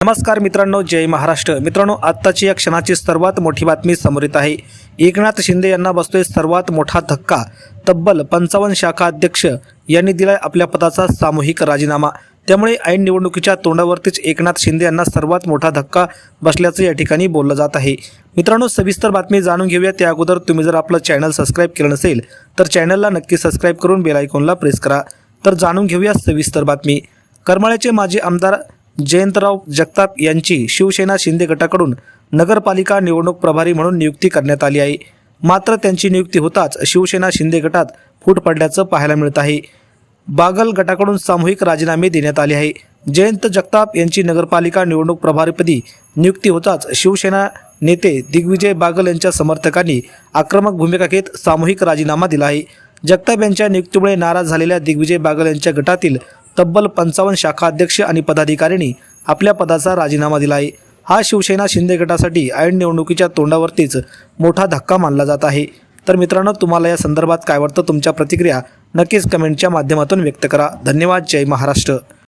नमस्कार मित्रांनो जय महाराष्ट्र. मित्रांनो आत्ताची या क्षणाची सर्वात मोठी बातमी समोर येत आहे. एकनाथ शिंदे यांना बसतोय सर्वात मोठा धक्का. तब्बल पंचावन्न शाखा अध्यक्ष यांनी दिलाय आपल्या पदाचा सामूहिक राजीनामा. त्यामुळे ऐन निवडणुकीच्या तोंडावरतीच एकनाथ शिंदे यांना सर्वात मोठा धक्का बसल्याचं या ठिकाणी बोललं जात आहे. मित्रांनो सविस्तर बातमी जाणून घेऊया. त्या अगोदर तुम्ही जर आपलं चॅनल सबस्क्राईब केलं नसेल तर चॅनलला नक्की सबस्क्राईब करून बेल आयकॉनला प्रेस करा. तर जाणून घेऊया सविस्तर बातमी. करमाळ्याचे माजी आमदार जयंतराव जगताप यांची शिवसेना शिंदे गटाकडून नगरपालिका निवडणूक प्रभारी म्हणून नियुक्ती करण्यात आली आहे. मात्र त्यांची नियुक्ती होताच शिवसेना शिंदे गटात फूट पडल्याचं पाहायला मिळत आहे. बागल गटाकडून सामूहिक राजीनामे देण्यात आले आहे. जयंत जगताप यांची नगरपालिका निवडणूक प्रभारीपदी नियुक्ती होताच शिवसेना नेते दिग्विजय बागल यांच्या समर्थकांनी आक्रमक भूमिका घेत सामूहिक राजीनामा दिला आहे. जगताप यांच्या नियुक्तीमुळे नाराज झालेल्या दिग्विजय बागल यांच्या गटातील तब्बल पंचावन्न शाखा अध्यक्ष आणि पदाधिकाऱ्यांनी आपल्या पदाचा राजीनामा दिला आहे हा शिवसेना शिंदे गटासाठी ऐन निवडणुकीच्या तोंडावरतीच मोठा धक्का मानला जात आहे. तर मित्रांनो तुम्हाला या संदर्भात काय वाटतं? तुमच्या प्रतिक्रिया नक्कीच कमेंटच्या माध्यमातून व्यक्त करा. धन्यवाद. जय महाराष्ट्र.